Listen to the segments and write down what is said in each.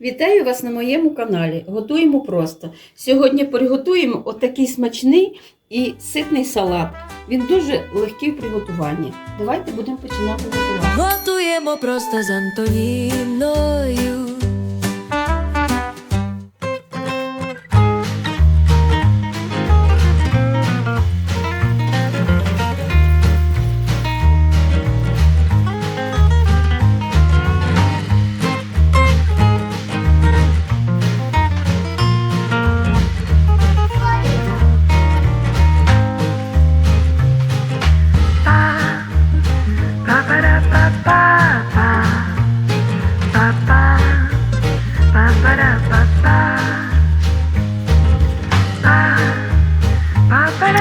Вітаю вас на моєму каналі. Готуємо просто. Сьогодні приготуємо отакий смачний і ситний салат. Він дуже легкий в приготуванні. Давайте будемо починати готувати. Готуємо просто з Антоніною.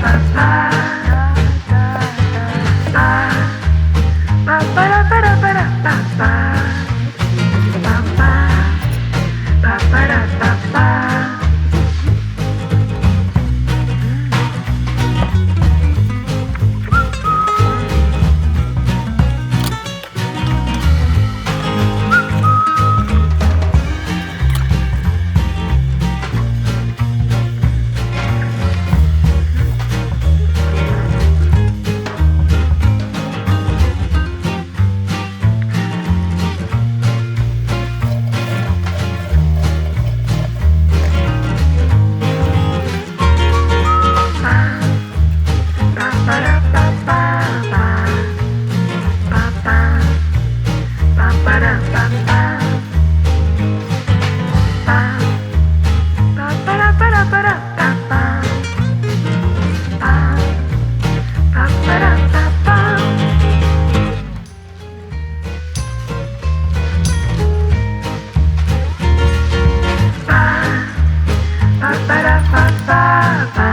Bye. Bye.